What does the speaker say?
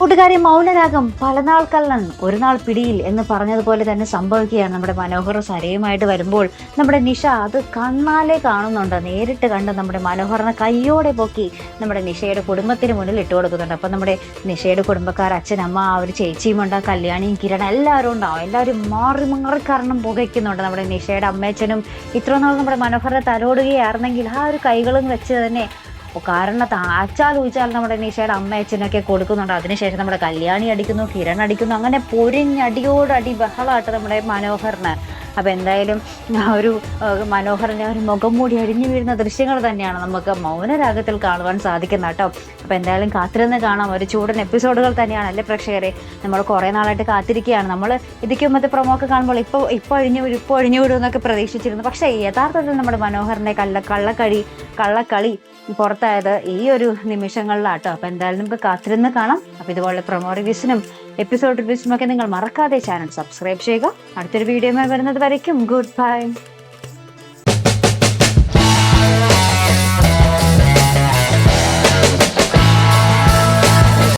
കൂട്ടുകാരി മൗനരാഗം പലനാൾ കള്ളൻ ഒരു നാൾ പിടിയിൽ എന്ന് പറഞ്ഞതുപോലെ തന്നെ സംഭവിക്കുകയാണ് നമ്മുടെ മനോഹർ സരയുമായിട്ട് വരുമ്പോൾ. നമ്മുടെ നിഷ അത് കണ്ണാലെ കാണുന്നുണ്ട്. നേരിട്ട് കണ്ട് നമ്മുടെ മനോഹറിനെ കയ്യോടെ പൊക്കി നമ്മുടെ നിഷയുടെ കുടുംബത്തിന് മുന്നിൽ ഇട്ട് കൊടുക്കുന്നുണ്ട്. അപ്പം നമ്മുടെ നിഷയുടെ കുടുംബക്കാർ അച്ഛൻ അമ്മ ആ ഒരു ചേച്ചിയും ഉണ്ട് കല്യാണിയും കിരണ എല്ലാവരും ഉണ്ടാവും എല്ലാവരും മാറി മാറി കാരണം പുകയ്ക്കുന്നുണ്ട്. നമ്മുടെ നിഷയുടെ അമ്മയച്ഛനും ഇത്ര നാൾ നമ്മുടെ മനോഹറിനെ തലോടുകയായിരുന്നെങ്കിൽ ആ ഒരു കൈകളും വെച്ച് തന്നെ ഓ, കാരണം താച്ചാൽ ഊച്ചാൽ നമ്മുടെ നിഷയുടെ അമ്മ അച്ഛനൊക്കെ കൊടുക്കുന്നുണ്ട്. അതിനുശേഷം നമ്മുടെ കല്യാണി അടിക്കുന്നു കിരൺ അടിക്കുന്നു അങ്ങനെ പൊരിഞ്ഞടിയോടടി ബഹളമായിട്ട് നമ്മുടെ മനോഹറിന്. അപ്പം എന്തായാലും ആ ഒരു മനോഹറിന്റെ ഒരു മുഖം മൂടി അടിഞ്ഞു വീഴുന്ന ദൃശ്യങ്ങൾ തന്നെയാണ് നമുക്ക് മൗനരാഗത്തിൽ കാണുവാൻ സാധിക്കുന്നത് കേട്ടോ. അപ്പം എന്തായാലും കാത്തിരുന്ന് കാണാം. ഒരു ചൂടൻ എപ്പിസോഡുകൾ തന്നെയാണ് അല്ലേ പ്രേക്ഷകരെ? നമ്മൾ കുറേ നാളായിട്ട് കാത്തിരിക്കുകയാണ്. നമ്മൾ ഇതിക്ക് മറ്റേ പ്രൊമോ ഒക്കെ കാണുമ്പോൾ ഇപ്പോൾ ഇപ്പോൾ അഴിഞ്ഞു വീഴും ഇപ്പോൾ അഴിഞ്ഞു വീഴും എന്നൊക്കെ പ്രതീക്ഷിച്ചിരുന്നു. പക്ഷേ യഥാർത്ഥത്തിൽ നമ്മുടെ മനോഹറിന്റെ കള്ള കള്ളക്കടി കള്ളക്കളി പുറത്തായത് ഈ ഒരു നിമിഷങ്ങളിലാട്ടോ. അപ്പോൾ എന്തായാലും നമുക്ക് കാത്തിരുന്ന് കാണാം. അപ്പോൾ ഇതുപോലെ പ്രൊമോ റിവ്യൂസിനും എപ്പിസോഡ് റിവ്യൂസിനും ഒക്കെ നിങ്ങൾ മറക്കാതെ ചാനൽ സബ്സ്ക്രൈബ് ചെയ്യുക. അടുത്തൊരു വീഡിയോയുമായി വരുന്നത് വരയ്ക്കും. Good bye